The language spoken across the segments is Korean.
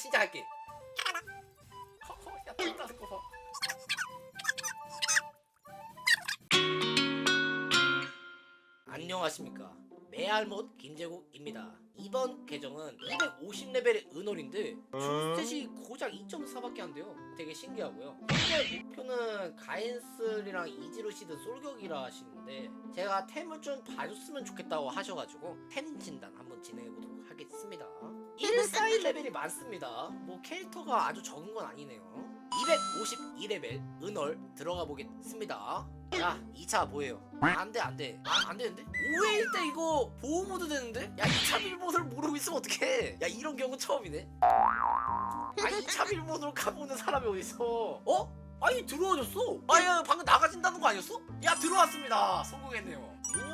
시작할게. 허허, 야, 땀나는 거 봐. 안녕하십니까. 메알못 김재국입니다. 이번 계정은 250레벨의 은월인데 주스탯이 고작 2.4밖에 안 돼요. 되게 신기하고요. 현재 목표는 가엔슬이랑 이지로시드 솔격이라 하시는데 제가 템을 좀 봐줬으면 좋겠다고 하셔가지고 템 진단 한번 진행해보도록 하겠습니다. 141 레벨이 많습니다. 뭐 캐릭터가 아주 적은 건 아니네요. 252레벨 은월 들어가 보겠습니다. 야, 2차 뭐예요? 안 돼, 안 돼. 아, 안 되는데? 5회일 때 이거 보호 모드 되는데? 야, 2차 빌보드를 모르고 있으면 어떡해? 야, 이런 경우 처음이네. 아, 2차 빌보드로 가보는 사람이 어딨어? 어? 아니, 들어와줬어. 아 야, 방금 나가진다는 거 아니었어? 야, 들어왔습니다. 성공했네요.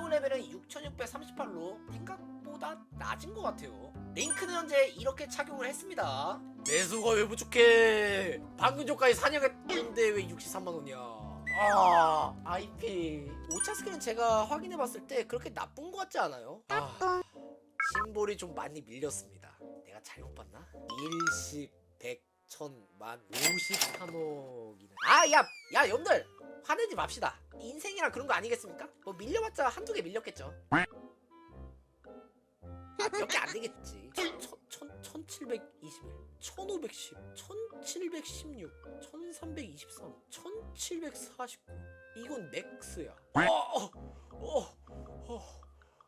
유니온 레벨은 6638로 생각보다 낮은 것 같아요. 링크는 현재 이렇게 착용을 했습니다. 매수가 왜 부족해? 방금 전까지 사냥했는데 왜 63만 원이야? 아, IP. 5차 스킬은 제가 확인해봤을 때 그렇게 나쁜 것 같지 않아요? 아, 심볼이 좀 많이 밀렸습니다. 내가 잘못 봤나? 일십, 백, 천, 만, 53억이네. 아, 야, 야, 여러분들! 화내지 맙시다. 인생이랑 그런 거 아니겠습니까? 뭐 밀려봤자 한두 개 밀렸겠죠. 몇개 안 되겠지. 천, 천, 천, 1721, 1510, 1716, 1323, 1749. 이건 맥스야. 어, 어, 어, 어,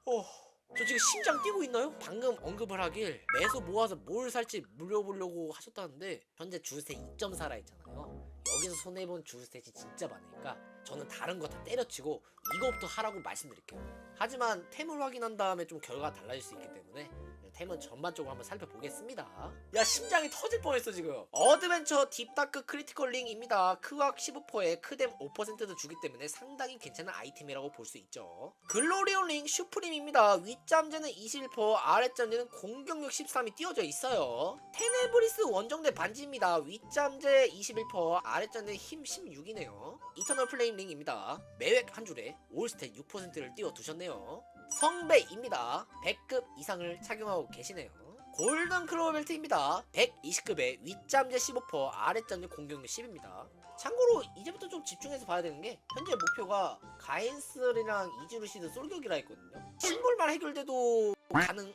어. 저 지금 심장 뛰고 있나요? 방금 언급을 하길 매수 모아서 뭘 살지 물려보려고 하셨다는데 현재 주세 2.4라 했잖아요. 여기서 손해본 주스탯이 진짜 많으니까 저는 다른 거 다 때려치고 이거부터 하라고 말씀드릴게요. 하지만 템을 확인한 다음에 좀 결과가 달라질 수 있기 때문에 템은 전반적으로 한번 살펴보겠습니다. 야 심장이 터질 뻔했어 지금. 어드벤처 딥다크 크리티컬 링입니다. 크왁 15%에 크뎀 5%도 주기 때문에 상당히 괜찮은 아이템이라고 볼 수 있죠. 글로리온 링 슈프림입니다. 윗잠재는 21%, 아랫잠재는 공격력 13이 띄워져 있어요. 테네브리스 원정대 반지입니다. 윗잠재 21%, 아랫잠재 힘 16이네요. 이터널 플레임 링입니다. 매획 한 줄에 올스탯 6%를 띄워 두셨네요. 성배입니다. 100급 이상을 착용하고 계시네요. 골든 크로우 벨트입니다. 120급에 윗잠재 15%, 아랫잠재 공격력 10입니다. 참고로 이제부터 좀 집중해서 봐야 되는 게 현재 목표가 가엔슬이랑 이즈루시드 솔격이라 했거든요. 심볼만 해결돼도 가능...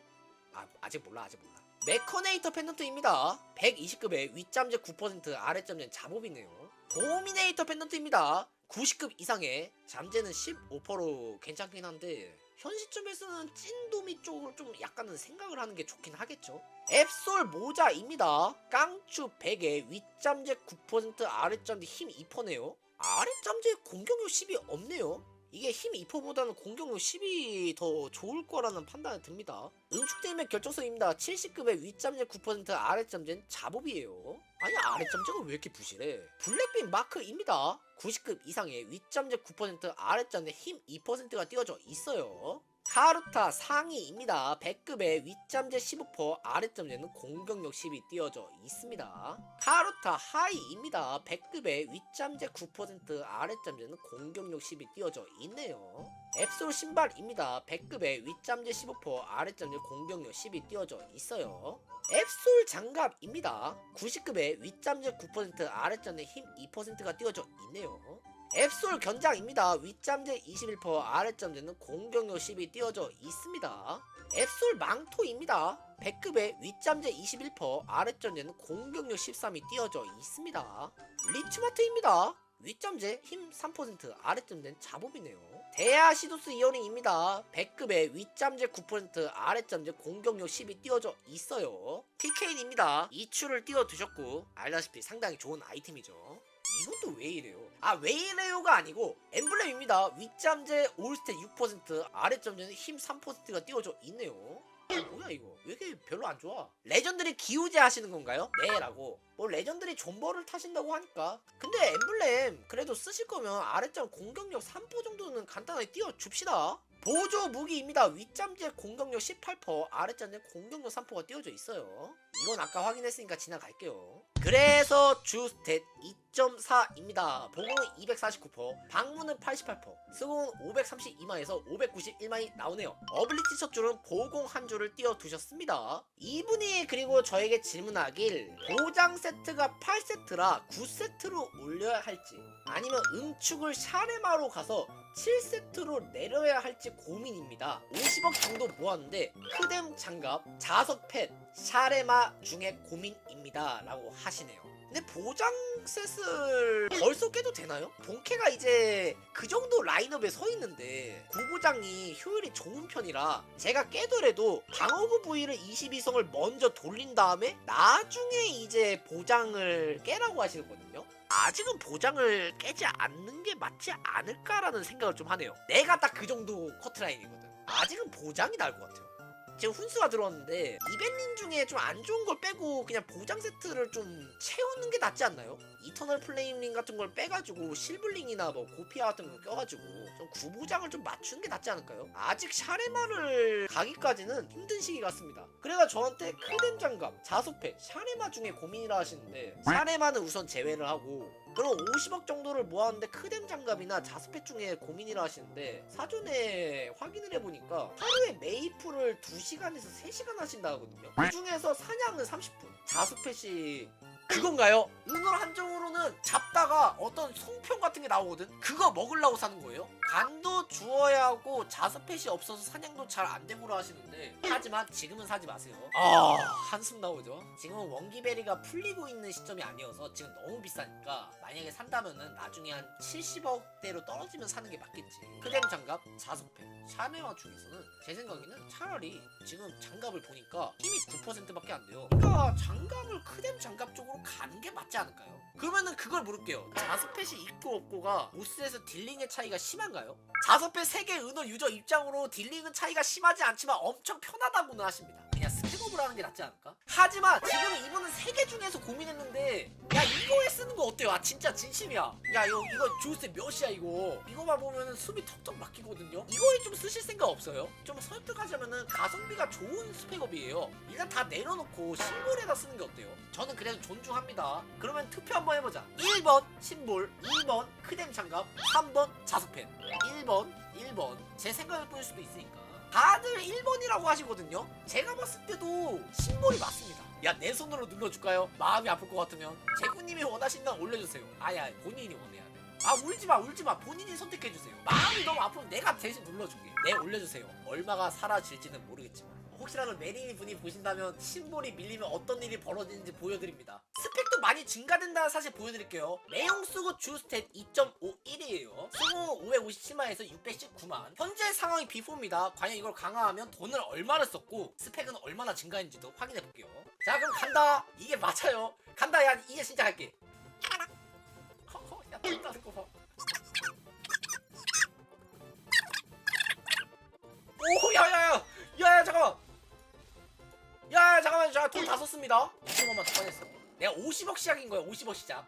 아 아직 몰라 아직 몰라. 메커네이터 펜던트입니다. 120급에 윗잠재 9%, 아랫잠재는 잡업이네요. 도미네이터 펜던트입니다. 90급 이상의 잠재는 15%로 괜찮긴 한데 현 시점에서는 찐도미 쪽으로 좀 약간은 생각을 하는 게 좋긴 하겠죠. 앱솔 모자입니다. 깡추 100에 윗잠재 9% 아랫잠재 힘 2%네요. 아랫잠재 공격력 10이 없네요. 이게 힘 2%보다는 공격력 10이 더 좋을 거라는 판단이 듭니다. 응축되면 결정성입니다. 70급의 윗잠재 9% 아랫잠재는 잡업이에요. 아니 아랫잠재가 왜 이렇게 부실해? 블랙빈 마크입니다. 90급 이상의 윗잠재 9% 아랫잠재 힘 2%가 띄워져 있어요. 카루타 상위입니다. 100급의 윗잠재 15% 아랫잠재는 공격력 10이 띄워져 있습니다. 카루타 하이입니다. 100급의 윗잠재 9% 아랫잠재는 공격력 10이 띄워져 있네요. 앱솔 신발입니다. 100급의 윗잠재 15% 아랫잠재 공격력 10이 띄워져 있어요. 앱솔 장갑입니다. 90급의 윗잠재 9% 아랫잠재 힘 2%가 띄워져 있네요. 앱솔 견장입니다. 윗잠재 21%, 아랫잠재는 공격력 10이 띄워져 있습니다. 앱솔 망토입니다. 100급의 윗잠재 21%, 아랫잠재는 공격력 13이 띄워져 있습니다. 리츠마트입니다. 윗잠재 힘 3%, 아랫잠재는 잡업이네요. 대아시도스 이어링입니다. 100급의 윗잠재 9%, 아랫잠재 공격력 10이 띄워져 있어요. PK입니다. 이 추를 띄워 두셨고 알다시피 상당히 좋은 아이템이죠. 왜 이래요? 아 왜 이래요가 아니고 엠블렘입니다. 윗잠재 올스탯 6% 아랫잠재는 힘 3%가 띄워져 있네요. 아, 뭐야 이거 왜 이렇게 별로 안 좋아? 레전드를 기우제 하시는 건가요? 네 라고 뭐 레전드리 존버를 타신다고 하니까 근데 엠블렘 그래도 쓰실 거면 아랫잠 공격력 3% 정도는 간단하게 띄워 줍시다 보조 무기입니다. 윗잠재 공격력 18%, 아랫잠재 공격력 3%가 띄워져 있어요. 이건 아까 확인했으니까 지나갈게요. 그래서 주스탯 2.4입니다. 보공은 249%, 방문은 88%, 수공은 532마에서 591마이 나오네요. 어블리티 첫 줄은 보공 한 줄을 띄워두셨습니다. 이분이 그리고 저에게 질문하길 보장 세트가 8세트라 9세트로 올려야 할지 아니면 응축을 샤레마로 가서 7세트로 내려야 할지 고민입니다. 50억 정도 모았는데 크뎀 장갑, 자석 팻, 샤레마 중에 고민입니다. 라고 하시네요. 근데 보장 셋을 벌써 깨도 되나요? 본캐가 이제 그 정도 라인업에 서 있는데 구보장이 효율이 좋은 편이라 제가 깨더라도 방어구 부위를 22성을 먼저 돌린 다음에 나중에 이제 보장을 깨라고 하시거든요. 아직은 보장을 깨지 않는 게 맞지 않을까라는 생각을 좀 하네요. 내가 딱 그 정도 커트라인이거든. 아직은 보장이 나을 것 같아요. 지금 훈수가 들어왔는데 이벤린 중에 좀 안 좋은 걸 빼고 그냥 보장 세트를 좀 채우는 게 낫지 않나요? 이터널 플레임링 같은 걸 빼가지고 실블링이나 뭐 고피아 같은 거 껴가지고 좀 구보장을 좀 맞추는 게 낫지 않을까요? 아직 샤레마를 가기까지는 힘든 시기 같습니다. 그래가 저한테 크뎀 장갑, 자소패, 샤레마 중에 고민이라 하시는데 샤레마는 우선 제외를 하고 그럼 50억 정도를 모았는데 크뎀 장갑이나 자스펫 중에 고민이라 하시는데 사전에 확인을 해보니까 하루에 메이플을 2시간에서 3시간 하신다 하거든요. 그 중에서 사냥은 30분 자스펫이 그건가요? 은월 한정으로는 잡다가 어떤 송편 같은 게 나오거든? 그거 먹으려고 사는 거예요? 간도 주어야 하고 자스펫이 없어서 사냥도 잘 안 되고라 하시는데 하지만 지금은 사지 마세요. 아. 한숨 나오죠? 지금은 원기베리가 풀리고 있는 시점이 아니어서 지금 너무 비싸니까 만약에 산다면은 나중에 한 70억대로 떨어지면 사는 게 맞겠지. 크뎀 장갑 자석패 샤메와 중에서는 제 생각에는 차라리 지금 장갑을 보니까 힘이 9%밖에 안 돼요. 그러니까 장갑을 크뎀 장갑 쪽으로 가는 게 맞지 않을까요? 그러면은 그걸 물을게요 자석펫이 있고 없고가 보스에서 딜링의 차이가 심한가요? 자석펫 3개 은어 유저 입장으로 딜링은 차이가 심하지 않지만 엄청 편하다고는 하십니다 스펙업을 하는 게 낫지 않을까? 하지만 지금 이분은 3개 중에서 고민했는데 야 이거에 쓰는 거 어때요? 아 진짜 진심이야. 야 이거 이거 조세 몇이야 이거? 이거만 보면은 숨이 턱턱 막히거든요. 이거에 좀 쓰실 생각 없어요? 좀 설득하자면은 가성비가 좋은 스펙업이에요. 일단 다 내려놓고 심볼에다 쓰는 게 어때요? 저는 그래도 존중합니다. 그러면 투표 한번 해보자. 1번 심볼 2번 크뎀 장갑 3번 자석펜. 1번 1번. 제 생각을 보일 수도 있으니까 다들 1번이라고 하시거든요. 제가 봤을 때도 심볼이 맞습니다. 야 내 손으로 눌러줄까요? 마음이 아플 것 같으면. 제구님이 원하신다면 올려주세요. 아야 본인이 원해야 돼 아 울지마 울지마. 본인이 선택해주세요. 마음이 너무 아프면 내가 대신 눌러줄게. 네 올려주세요. 얼마가 사라질지는 모르겠지만 혹시라도 메리니 분이 보신다면 심볼이 밀리면 어떤 일이 벌어지는지 보여드립니다. 스펙도 많이 증가된다는 사실 보여드릴게요. 매용 쓰고 주스탯 2.51이에요. 수고 557만에서 619만. 현재 상황이 비포입니다. 과연 이걸 강화하면 돈을 얼마를 썼고 스펙은 얼마나 증가했는지도 확인해볼게요. 자 그럼 간다. 이게 맞아요. 간다. 야 이제 진짜 갈게. 야 땀나는 거 봐. 오 야야야. 야야 잠깐만 야 잠깐만 저돈 다 썼습니다. 2천원만 더 꺼냈어. 내가 50억 시작인 거야 50억 시작.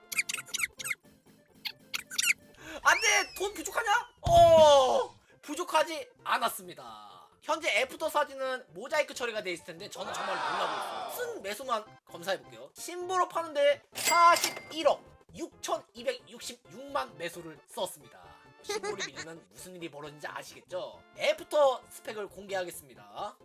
안돼! 돈 부족하냐? 어 부족하지 않았습니다. 현재 애프터 사진은 모자이크 처리가 돼 있을 텐데 저는 정말 놀라고 있어요. 쓴 매수만 검사해 볼게요. 심보로 파는데 41억 6,266만 매수를 썼습니다. 심볼이 밀리면 무슨 일이 벌어진지 아시겠죠? 애프터 스펙을 공개하겠습니다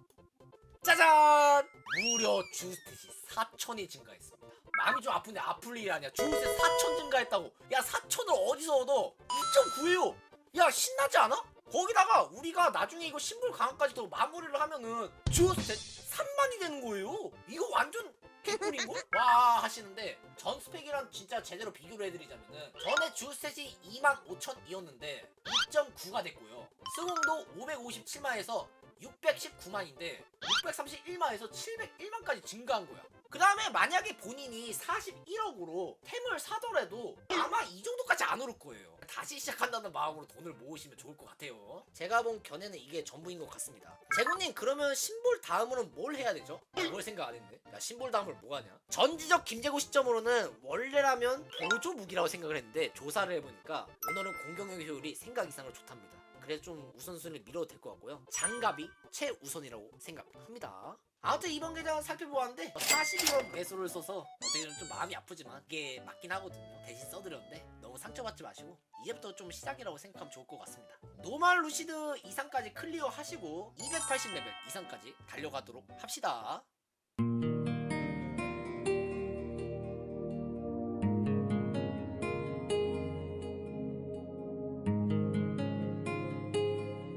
짜잔! 무려 주스탯이 4천이 증가했습니다. 마음이 좀 아픈데 아플 일이 아니야. 주스탯 4천 증가했다고. 야 4천을 어디서 얻어? 2.9예요. 야 신나지 않아? 거기다가 우리가 나중에 이거 신불 강화까지 더 마무리를 하면은 주스탯 3만이 되는 거예요. 이거 완전 개꿀인 거? 와 하시는데 전 스펙이랑 진짜 제대로 비교를 해드리자면은 전에 주스탯이 2만 5천이었는데 2.9가 됐고요. 스공도 557만에서 619만인데 631만에서 701만까지 증가한 거야. 그 다음에 만약에 본인이 41억으로 템을 사더라도 아마 이 정도까지 안 오를 거예요. 다시 시작한다는 마음으로 돈을 모으시면 좋을 것 같아요. 제가 본 견해는 이게 전부인 것 같습니다. 재구님 그러면 심볼 다음으로는 뭘 해야 되죠? 뭘 생각 안 했는데? 야 신볼 다음으로 뭐 하냐? 전지적 김재구 시점으로는 원래라면 보조 무기라고 생각을 했는데 조사를 해보니까 오늘은 공격력 효율이 생각 이상으로 좋답니다. 그래서 좀 우선순위를 밀어도 될 것 같고요. 장갑이 최우선이라고 생각합니다. 아무튼 이번 계정 살펴보았는데 42원 매수를 써서 어떻게 보면 좀 마음이 아프지만 이게 맞긴 하거든요 대신 써드렸는데 너무 상처받지 마시고 이제부터 좀 시작이라고 생각하면 좋을 것 같습니다 노말 루시드 이상까지 클리어 하시고 280레벨 이상까지 달려가도록 합시다